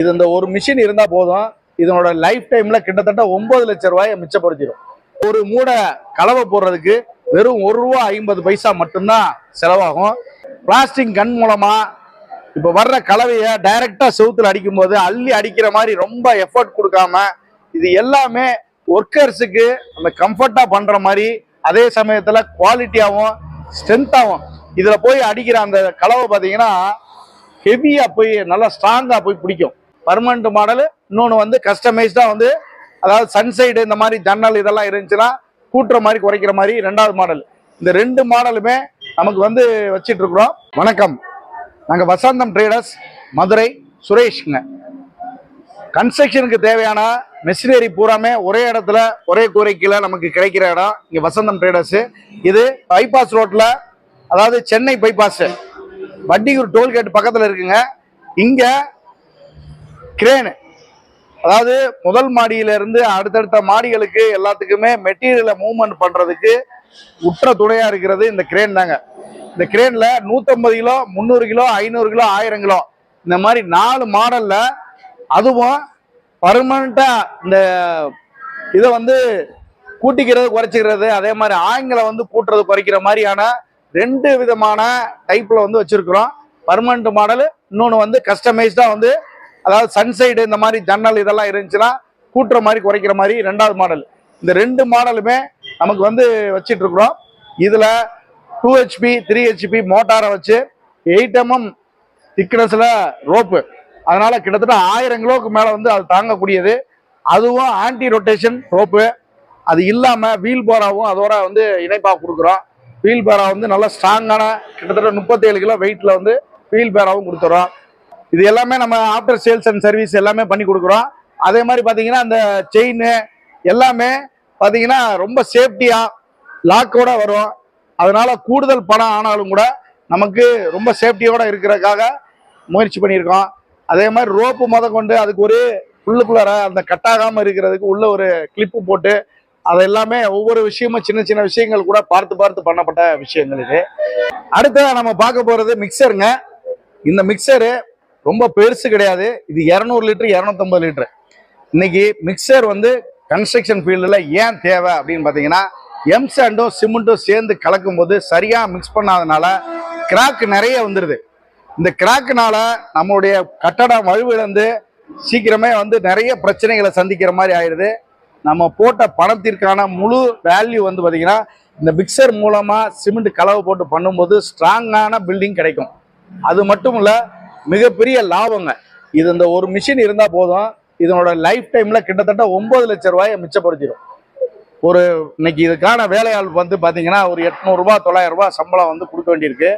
இது இந்த ஒரு மிஷின் இருந்தா போதும். இதனோட லைஃப் டைம்ல கிட்டத்தட்ட ஒன்பது லட்சம் ரூபாயை மிச்சப்படுத்திடும். ஒரு மூடை கலவை போடுறதுக்கு வெறும் ஒரு ரூபா ஐம்பது பைசா மட்டும்தான் செலவாகும். பிளாஸ்டிக் கன் மூலமா இப்ப வர்ற கலவையை டைரக்டா செவுத்துல அடிக்கும் போது அள்ளி அடிக்கிற மாதிரி ரொம்ப எஃபர்ட் கொடுக்காம இது எல்லாமே ஒர்க்கர்ஸுக்கு அந்த கம்ஃபர்ட்டாக பண்ற மாதிரி அதே சமயத்துல குவாலிட்டியாகவும் ஸ்ட்ரென்த்தாகவும் இதுல போய் அடிக்கிற அந்த கலவை பார்த்தீங்கன்னா ஹெவியா போய் நல்லா ஸ்ட்ராங்கா போய் பிடிக்கும். பர்மனண்ட் மாடல் இன்னொன்று வந்து கஸ்டமைஸ்டாக வந்து அதாவது சன்சைடு இந்த மாதிரி ஜன்னல் இதெல்லாம் இருந்துச்சுன்னா கூட்டுற மாதிரி குறைக்கிற மாதிரி ரெண்டாவது மாடல். இந்த ரெண்டு மாடலுமே நமக்கு வந்து வச்சிட்டு இருக்கிறோம் வணக்கம். நாங்கள் வசந்தம் ட்ரேடர்ஸ் மதுரை சுரேஷ்ங்க. கன்ஸ்ட்ரக்ஷனுக்கு தேவையான மெஷினரி பூராமே ஒரே இடத்துல ஒரே கூரைக்கீழ நமக்கு கிடைக்கிற இடம். இங்கே வசந்தம் ட்ரேடர்ஸு இது பைபாஸ் ரோட்டில் அதாவது சென்னை பைபாஸு வட்டியூர் டோல்கேட் பக்கத்தில் இருக்குங்க. இங்கே கிரேனு அதாவது முதல் மாடியிலிருந்து அடுத்தடுத்த மாடிகளுக்கு எல்லாத்துக்குமே மெட்டீரியலை மூவ்மெண்ட் பண்ணுறதுக்கு உற்ற துணையாக இருக்கிறது இந்த கிரேன் தாங்க. இந்த கிரேனில் நூற்றம்பது கிலோ முந்நூறு கிலோ ஐநூறு கிலோ ஆயிரம் கிலோ. இந்த மாதிரி நாலு மாடலில் அதுவும் பர்மனண்ட்டாக இந்த இதை வந்து கூட்டிக்கிறது குறைச்சிக்கிறது அதே மாதிரி ஆங்கில வந்து கூட்டுறது குறைக்கிற மாதிரியான ரெண்டு விதமான டைப்பில் வந்து வச்சுருக்குறோம். பர்மனண்ட் மாடல் இன்னொன்று வந்து கஸ்டமைஸ்டாக வந்து அதாவது சன்சைடு இந்த மாதிரி ஜன்னல் இதெல்லாம் இருந்துச்சுன்னா கூட்டுற மாதிரி குறைக்கிற மாதிரி ரெண்டாவது மாடல். இந்த ரெண்டு மாடலுமே நமக்கு வந்து வச்சிட்டு இருக்கிறோம். இதில் டூ ஹெச்பி த்ரீ ஹெச்பி மோட்டாரை வச்சு எயிட் எம்எம் திக்னஸில் ரோப்பு. அதனால் கிட்டத்தட்ட ஆயிரம் கிலோவுக்கு மேலே வந்து அது தாங்கக்கூடியது. அதுவும் ஆன்டி ரொட்டேஷன் ரோப்பு. அது இல்லாமல் வீல் பாராவும் அதோட வந்து இணைப்பாக கொடுக்குறோம். வீல் பேரா வந்து நல்லா ஸ்ட்ராங்கான கிட்டத்தட்ட முப்பத்தேழு கிலோ வெயிட்டில் வந்து வீல் பேராவும் கொடுத்துறோம். இது எல்லாமே நம்ம ஆஃப்டர் சேல்ஸ் அண்ட் சர்வீஸ் எல்லாமே பண்ணி கொடுக்குறோம். அதே மாதிரி பார்த்தீங்கன்னா அந்த செயின் எல்லாமே பார்த்தீங்கன்னா ரொம்ப சேஃப்டியாக லாக்கோட வரும். அதனால கூடுதல் பணம் ஆனாலும் கூட நமக்கு ரொம்ப சேஃப்டியோட இருக்கிறதுக்காக முயற்சி பண்ணியிருக்கோம். அதே மாதிரி ரோப்பு முத கொண்டு அதுக்கு ஒரு உள்ளுக்குள்ளார அந்த கட்டாகாமல் இருக்கிறதுக்கு உள்ள ஒரு கிளிப்பு போட்டு அது எல்லாமே ஒவ்வொரு விஷயமும் சின்ன சின்ன விஷயங்கள் கூட பார்த்து பார்த்து பண்ணப்பட்ட விஷயங்கள் இது. அடுத்ததா நம்ம பார்க்க போகிறது மிக்சருங்க இந்த மிக்சரு ரொம்ப பெருசு கிடையாது. இது இரநூறு லிட்டரு இரநூத்தம்பது லிட்டரு. இன்னைக்கு மிக்சர் வந்து கன்ஸ்ட்ரக்ஷன் ஃபீல்டில் ஏன் தேவை அப்படின்னு பார்த்தீங்கன்னா எம்சாண்டும் சிமெண்ட்டும் சேர்ந்து கலக்கும் போது சரியாக மிக்ஸ் பண்ணாதனால கிராக் நிறைய வந்துடுது இந்த கிராக்குனால நம்மளுடைய கட்டடம் வலுவிழந்து சீக்கிரமே வந்து நிறைய பிரச்சனைகளை சந்திக்கிற மாதிரி ஆயிடுது. நம்ம போட்ட பணத்திற்கான முழு வேல்யூ வந்து பார்த்தீங்கன்னா இந்த மிக்சர் மூலமாக சிமெண்ட் கலவை போட்டு பண்ணும்போது ஸ்ட்ராங்கான பில்டிங் கிடைக்கும். அது மட்டும் இல்லை மிகப்பெரிய லாபங்க. இது இந்த ஒரு மிஷின் இருந்தால் போதும். இதனோட லைஃப் டைமில் கிட்டத்தட்ட ஒம்பது லட்ச ரூபாயை மிச்சப்படுத்திடும் ஒரு இன்னைக்கு இதுக்கான வேலையாள் வந்து பார்த்தீங்கன்னா ஒரு எட்நூறுபா தொள்ளாயிரம் ரூபாய் சம்பளம் வந்து கொடுக்க வேண்டியிருக்கு.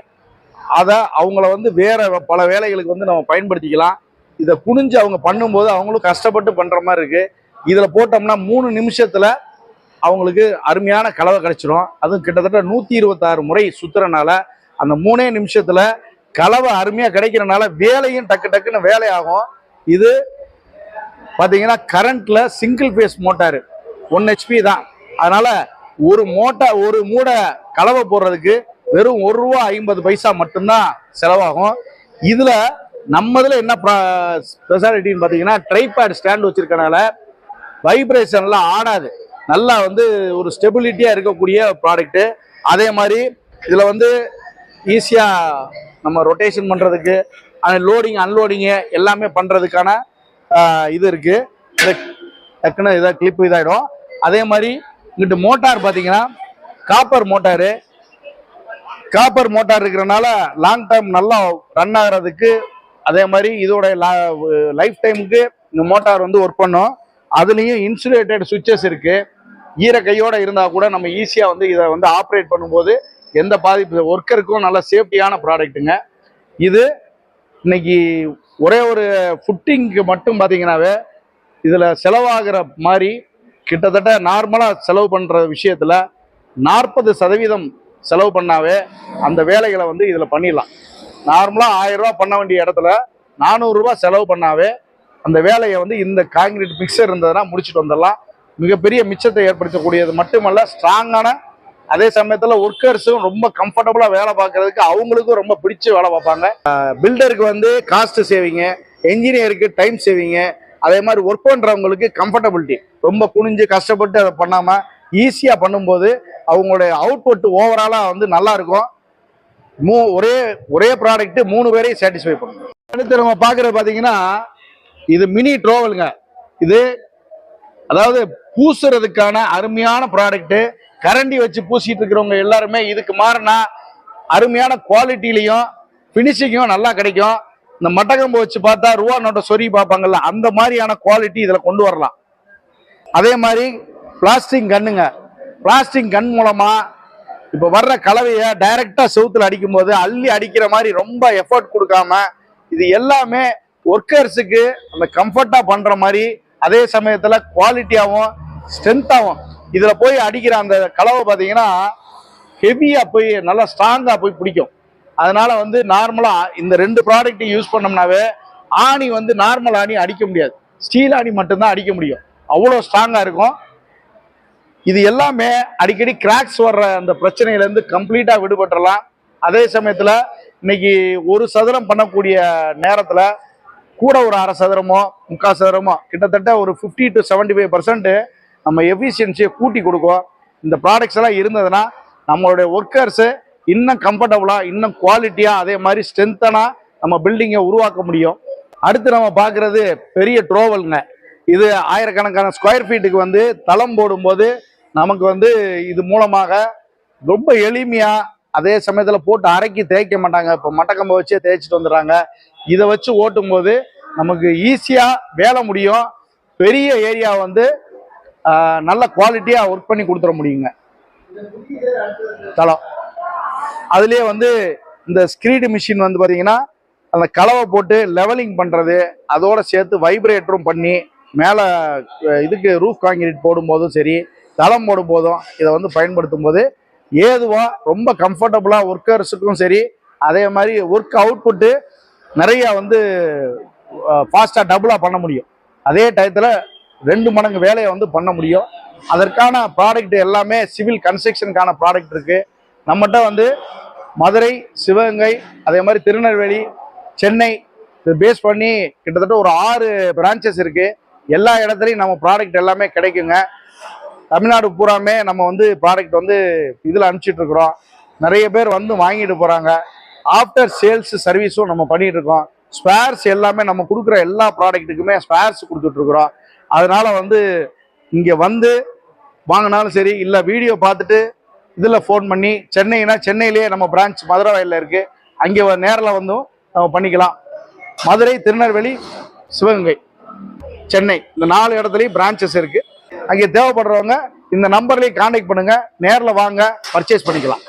அதை அவங்கள வந்து வேற பல வேலைகளுக்கு வந்து நம்ம பயன்படுத்திக்கலாம். இதை குனிஞ்சு அவங்க பண்ணும்போது அவங்களும் கஷ்டப்பட்டு பண்ணுற மாதிரி இருக்குது இதில் போட்டோம்னா மூணு நிமிஷத்தில் அவங்களுக்கு அருமையான கலவை கிடைச்சிரும். அதுவும் கிட்டத்தட்ட நூற்றி இருபத்தாறு முறை சுற்றுறனால அந்த மூணே நிமிஷத்தில் கலவை அருமையாக கிடைக்கிறனால வேலையும் டக்கு டக்குன்னு வேலையாகும். இது பார்த்தீங்கன்னா கரண்ட்டில் single phase motor. One HP தான். அதனால் ஒரு மோட்டார் ஒரு மூடை கலவை போடுறதுக்கு வெறும் ஒரு ரூபா ஐம்பது பைசா மட்டும்தான் செலவாகும். இதில் நம்மதில் என்ன ஸ்பெஷாலிட்டின்னு பார்த்தீங்கன்னா ட்ரைபேட் ஸ்டாண்ட் வச்சுருக்கனால வைப்ரேஷன்லாம் ஆடாது. நல்லா வந்து ஒரு ஸ்டெபிலிட்டியாக இருக்கக்கூடிய ப்ராடக்ட்டு அதே மாதிரி இதில் வந்து ஈஸியாக நம்ம ரொட்டேஷன் பண்ணுறதுக்கு லோடிங் அன்லோடிங்கு எல்லாமே பண்ணுறதுக்கான இது இருக்குது டக்குன்னு இதாக கிளிப்பு இதாகிடும் அதே மாதிரி இங்கிட்டு மோட்டார் பார்த்தீங்கன்னா காப்பர் மோட்டாரு. காப்பர் மோட்டார் இருக்கிறனால லாங் டைம் நல்லா ரன் ஆகிறதுக்கு அதே மாதிரி இதோட லைஃப் டைமுக்கு இந்த மோட்டார் வந்து ஒர்க் பண்ணும். அதுலேயும் இன்சுலேட்டட் சுவிட்சஸ் இருக்குது ஈர கையோடு இருந்தால் கூட நம்ம ஈஸியாக வந்து இதை வந்து ஆப்ரேட் பண்ணும்போது எந்த பாதிப்பு ஒர்க்கருக்கும் நல்ல சேஃப்டியான ப்ராடக்ட்டுங்க இது இன்னைக்கு ஒரே ஒரு ஃபுட்டிங்க்கு மட்டும் பார்த்தீங்கன்னாவே இதில் செலவாகிற மாதிரி கிட்டத்தட்ட நார்மலாக செலவு பண்ணுற விஷயத்தில் நாற்பது சதவீதம் செலவு பண்ணாவே அந்த வேலைகளை வந்து இதில் பண்ணிடலாம். நார்மலாக ஆயிரரூபா பண்ண வேண்டிய இடத்துல நானூறுரூவா செலவு பண்ணாவே அந்த வேலையை வந்து இந்த காங்கிரீட் மிக்சர் இருந்ததுன்னா முடிச்சுட்டு வந்துடலாம். மிகப்பெரிய மிச்சத்தை ஏற்படுத்தக்கூடியது மட்டுமல்ல ஸ்ட்ராங்கான அதே சமயத்தில் ஒர்க்கர்ஸும் ரொம்ப கம்ஃபர்டபுளாக வேலை பார்க்கறதுக்கு அவங்களுக்கும் ரொம்ப பிடிச்சி வேலை பார்ப்பாங்க. பில்டருக்கு வந்து காஸ்ட் சேவிங்கு என்ஜினியருக்கு டைம் சேவிங்கு அதே மாதிரி ஒர்க் பண்ணுறவங்களுக்கு கம்ஃபர்டபிலிட்டி ரொம்ப குனிஞ்சு கஷ்டப்பட்டு அதை பண்ணாமல் ஈஸியாக பண்ணும்போது அவங்களுடைய அவுட்புட் ஓவராலாக வந்து நல்லா இருக்கும் மூ ஒரே ஒரே ப்ராடக்ட்டு மூணு பேரையும் சாட்டிஸ்ஃபை பண்ணும். அடுத்து நம்ம பார்க்குறது பார்த்தீங்கன்னா இது மினி ட்ரோவலுங்க இது அதாவது பூசுறதுக்கான அருமையான ப்ராடக்ட் கரண்டி வச்சு பூசிட்டு இருக்கிறவங்க எல்லாருமே இதுக்கு மாறினா அருமையான குவாலிட்டிலையும் ஃபினிஷிங்கும் நல்லா கிடைக்கும். இந்த மட்டக்கம்பு வச்சு பார்த்தா ரூபா நோட்டை சொறி பார்ப்பாங்கல்ல அந்த மாதிரியான குவாலிட்டி இதில் கொண்டு வரலாம். அதே மாதிரி பிளாஸ்டிக் கன்னுங்க. பிளாஸ்டிக் கன் மூலமாக இப்போ வர்ற கலவையை டைரெக்டாக செவுத்தில் அடிக்கும்போது அள்ளி அடிக்கிற மாதிரி ரொம்ப எஃபர்ட் கொடுக்காம இது எல்லாமே ஒர்க்கர்ஸுக்கு அந்த கம்ஃபர்ட்டாக பண்ணுற மாதிரி அதே சமயத்தில் குவாலிட்டியாகவும் ஸ்ட்ரென்த்தாகவும் இதில் போய் அடிக்கிற அந்த கலவை பார்த்தீங்கன்னா ஹெவியாக போய் நல்லா ஸ்ட்ராங்காக போய் பிடிக்கும். அதனால் வந்து நார்மலாக இந்த ரெண்டு ப்ராடக்ட்டையும் யூஸ் பண்ணோம்னாவே ஆணி வந்து நார்மல் ஆணி அடிக்க முடியாது. ஸ்டீல் ஆணி மட்டும்தான் அடிக்க முடியும். அவ்வளோ ஸ்ட்ராங்காக இருக்கும். இது எல்லாமே அடிக்கடி கிராக்ஸ் வர்ற அந்த பிரச்சனையிலேருந்து கம்ப்ளீட்டாக விடுபட்டுறலாம். அதே சமயத்தில் இன்னைக்கு ஒரு சதுரம் பண்ணக்கூடிய நேரத்தில் கூட ஒரு அரை சதுரமோ முக்கால் சதுரமோ கிட்டத்தட்ட ஒரு fifty to seventy five percent நம்ம எஃபிஷியன்சியை கூட்டி கொடுக்கும் இந்த ப்ராடக்ட்ஸ் எல்லாம் இருந்ததுன்னா நம்மளுடைய ஒர்க்கர்ஸு இன்னும் கம்ஃபர்டபுளாக இன்னும் குவாலிட்டியாக அதே மாதிரி ஸ்ட்ரென்த்தனாக நம்ம பில்டிங்கை உருவாக்க முடியும். அடுத்து நம்ம பார்க்குறது பெரிய ட்ரோவலுங்க இது ஆயிரக்கணக்கான ஸ்கொயர் ஃபீட்டுக்கு வந்து தளம் போடும்போது நமக்கு வந்து இது மூலமாக ரொம்ப எளிமையாக அதே சமயத்தில் போட்டு அரைக்கி தேய்க்க மாட்டாங்க. இப்போ மட்டக்கம்பை வச்சே தேய்ச்சிட்டு வந்துடுறாங்க. இதை வச்சு ஓட்டும் போது நமக்கு ஈஸியாக வேலை முடியும். பெரிய ஏரியா வந்து நல்ல குவாலிட்டியாக ஒர்க் பண்ணி கொடுத்துட முடியுங்க. தளம். அதுலேயே வந்து இந்த ஸ்கிரீடு மிஷின் வந்து பார்த்தீங்கன்னா அந்த கலவை போட்டு லெவலிங் பண்ணுறது அதோடு சேர்த்து வைப்ரேட்டரும் பண்ணி மேலே இதுக்கு ரூஃப் காங்கிரீட் போடும்போதும் சரி தளம் போடும்போதும் இதை வந்து பயன்படுத்தும் போது ஏதுவாக ரொம்ப கம்ஃபர்டபுளாக ஒர்க்கர்ஸுக்கும் சரி அதே மாதிரி ஒர்க் அவுட்புட்டு நிறையா வந்து ஃபாஸ்ட்டாக டபுளாக பண்ண முடியும். அதே டயத்தில் ரெண்டு மடங்கு வேலையை வந்து பண்ண முடியும். அதற்கான ப்ராடக்ட் எல்லாமே சிவில் கன்ஸ்ட்ரக்ஷனுக்கான ப்ராடக்ட் இருக்குது நம்மகிட்ட வந்து மதுரை சிவகங்கை அதே மாதிரி திருநெல்வேலி சென்னை பேஸ் பண்ணி கிட்டத்தட்ட ஒரு ஆறு பிரான்ச்சஸ் இருக்குது எல்லா இடத்துலையும் நம்ம ப்ராடக்ட் எல்லாமே கிடைக்குங்க. தமிழ்நாடு பூராமே நம்ம வந்து ப்ராடக்ட் வந்து இதில் அனுப்பிச்சிட்ருக்குறோம் நிறைய பேர் வந்து வாங்கிட்டு போகிறாங்க ஆஃப்டர் சேல்ஸ் சர்வீஸும் நம்ம பண்ணிகிட்ருக்கோம் இருக்கோம். ஸ்பேர்ஸ் எல்லாமே நம்ம கொடுக்குற எல்லா ப்ராடக்ட்டுக்குமே ஸ்பேர்ஸ் கொடுத்துட்ருக்குறோம் அதனால் வந்து இங்கே வந்து வாங்கினாலும் சரி இல்லை வீடியோ பார்த்துட்டு இதில் ஃபோன் பண்ணி சென்னைனா சென்னையிலேயே நம்ம பிரான்ச் மதுரை வயலில் இருக்குது அங்கே நேரில் வந்தும் நம்ம பண்ணிக்கலாம். மதுரை திருநெல்வேலி சிவகங்கை சென்னை. இந்த நாலு இடத்துலையும் பிரான்ச்சஸ் இருக்குது அங்கே தேவைப்படுறவங்க இந்த நம்பர்லேயே கான்டாக்ட் பண்ணுங்கள் நேரில் வாங்க பர்ச்சேஸ் பண்ணிக்கலாம்.